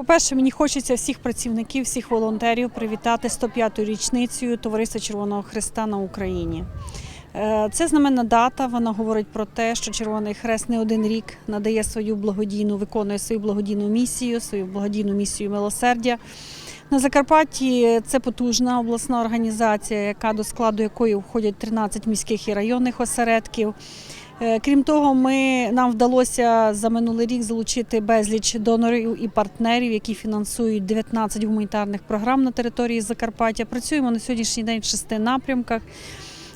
По-перше, мені хочеться всіх працівників, всіх волонтерів привітати 105-ю річницею Товариства Червоного Христа на Україні. Е, Це знаменна дата. Вона говорить про те, що Червоний Хрест не один рік надає свою благодійну, виконує свою благодійну місію, свою благодійну місію милосердя. На Закарпатті це потужна обласна організація, яка до складу якої входять 13 міських і районних осередків. Е, Крім того, ми нам вдалося за минулий рік залучити безліч донорів і партнерів, які фінансують 19 гуманітарних програм на території Закарпаття. Працюємо на сьогоднішній день в шести напрямках.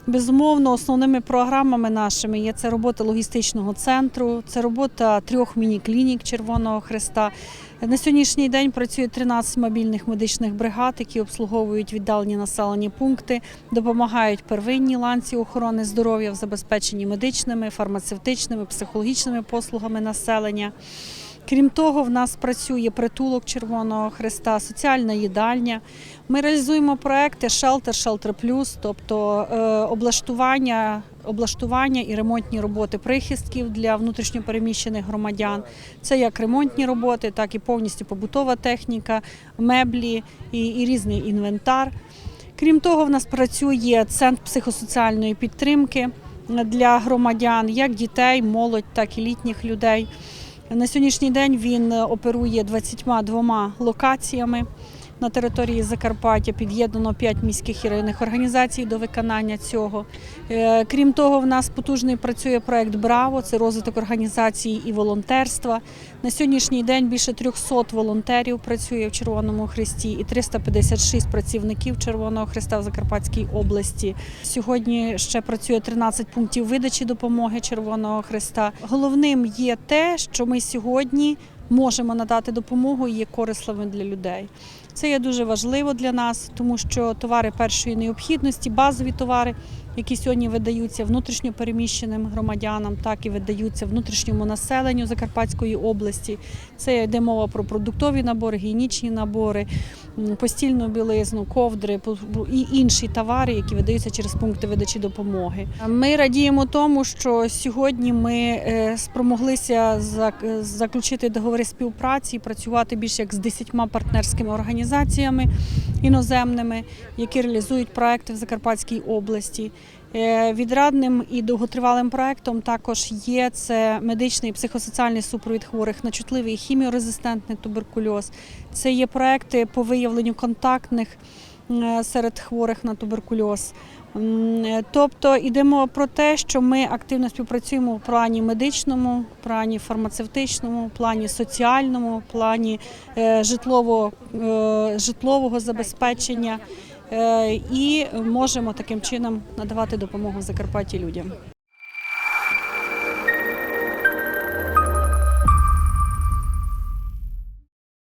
Безумовно, основними програмами нашими є це робота логістичного центру, це робота трьох міні-клінік Червоного Христа. На сьогоднішній день працює 13 мобільних медичних бригад, які обслуговують віддалені населені пункти, допомагають первинній ланці охорони здоров'я в забезпеченні медичними, фармацевтичними, психологічними послугами населення. Крім того, в нас працює притулок Червоного Христа, соціальна їдальня. Ми реалізуємо проекти Шелтер, Шелтер Плюс, тобто е, облаштування, облаштування і ремонтні роботи прихистків для внутрішньопереміщених громадян. Це як ремонтні роботи, так і повністю побутова техніка, меблі і, і різний інвентар. Крім того, в нас працює центр психосоціальної підтримки для громадян, як дітей, молодь, так і літніх людей. На сьогоднішній день він оперує 22 локаціями. На території Закарпаття під'єднано 5 міських і районних організацій до виконання цього. Е, Крім того, в нас потужний працює проект Браво, це розвиток організації і волонтерства. На сьогоднішній день більше 300 волонтерів працює в Червоному Христі і 356 працівників Червоного Христа в Закарпатській області. Сьогодні ще працює 13 пунктів видачі допомоги Червоного Христа. Головним є те, що ми сьогодні можемо надати допомогу і є корисливим для людей. Це є дуже важливо для нас, тому що товари першої необхідності, базові товари, які сьогодні видаються внутрішньо переміщеним громадянам, так і видаються внутрішньому населенню Закарпатської області. Це йде мова про продуктові набори, гігієнічні набори, постільну білизну, ковдри і інші товари, які видаються через пункти видачі допомоги. Ми радіємо тому, що сьогодні ми е, спромоглися заключити договори співпраці і працювати більше як з 10 партнерськими організаціями іноземними, які реалізують проекти в Закарпатській області. Е, Відрадним і довготривалим проектом також є це медичний і психосоціальний супровід хворих на чутливий хіміорезистентний туберкульоз. Це є проекти по виявленню контактних серед хворих на туберкульоз. Е, Тобто йдемо про те, що ми активно співпрацюємо в плані медичному, плані фармацевтичному, плані соціальному, плані житлового, е, житлового забезпечення е, і можемо таким чином надавати допомогу в Закарпатті людям.